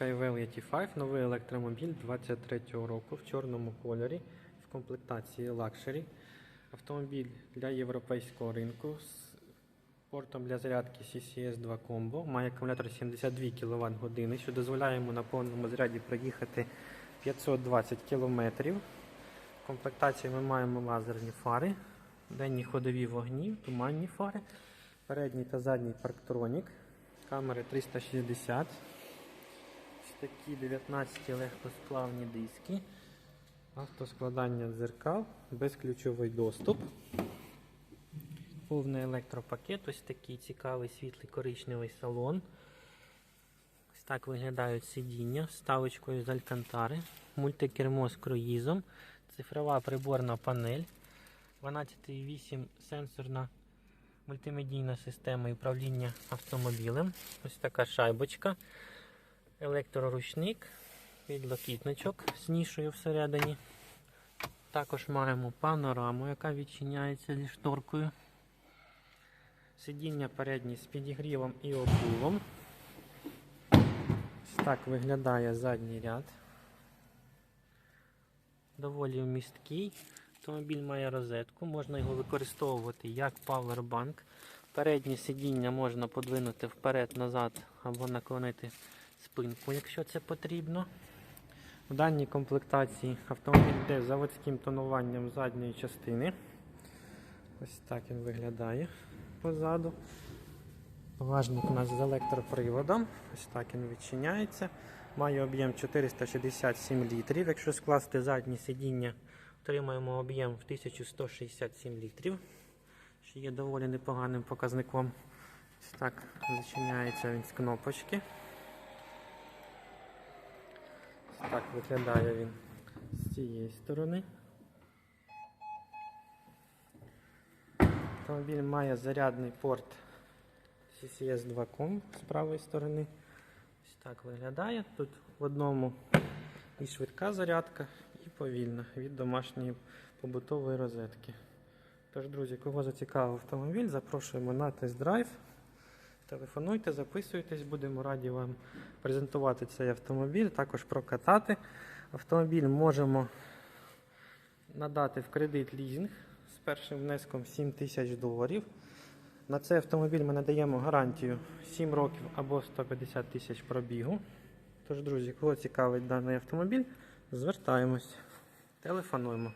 Skywell ET5, новий електромобіль 23-го року в чорному кольорі в комплектації Luxury. Автомобіль для європейського ринку з портом для зарядки CCS 2 Combo. Має акумулятор 72 кВт що дозволяє йому на повному заряді проїхати 520 км. В комплектації ми маємо лазерні фари, денні ходові вогні, туманні фари, передній та задній парктронік, камери 360. Такі 19 легкосплавні диски, автоскладання дзеркал, безключовий доступ, повний електропакет, ось такий цікавий світлий коричневий салон. Ось так виглядають сидіння з ставочкою з алькантари, мультикермо з круїзом, цифрова приборна панель, 12,8 сенсорна мультимедійна система управління автомобілем. Ось така шайбочка електроручник, підлокітничок з нішою всередині. Також маємо панораму, яка відчиняється зі шторкою. Сидіння передні з підігрівом і обдувом. Так виглядає задній ряд. Доволі вмісткий. Автомобіль має розетку, можна його використовувати як павербанк. Переднє сидіння можна подвинути вперед-назад або наклонити спинку, якщо це потрібно. В даній комплектації автомобіль йде з заводським тонуванням задньої частини. Ось так він виглядає позаду. Багажник у нас з електроприводом. Ось так він відчиняється. Має об'єм 467 літрів. Якщо скласти заднє сидіння, отримаємо об'єм в 1167 літрів, що є доволі непоганим показником. Ось так зачиняється він з кнопочки. Ось так виглядає він з цієї сторони. Автомобіль має зарядний порт CCS 2.com з правої сторони. Ось так виглядає. Тут в одному і швидка зарядка, і повільна від домашньої побутової розетки. Тож, друзі, кого зацікавив автомобіль, запрошуємо на тест-драйв. Телефонуйте, записуйтесь, будемо раді вам презентувати цей автомобіль, також прокатати. Автомобіль можемо надати в кредит лізинг з першим внеском 7 тисяч доларів. На цей автомобіль ми надаємо гарантію 7 років або 150 тисяч пробігу. Тож, друзі, кого цікавить даний автомобіль, звертаємось, телефонуємо.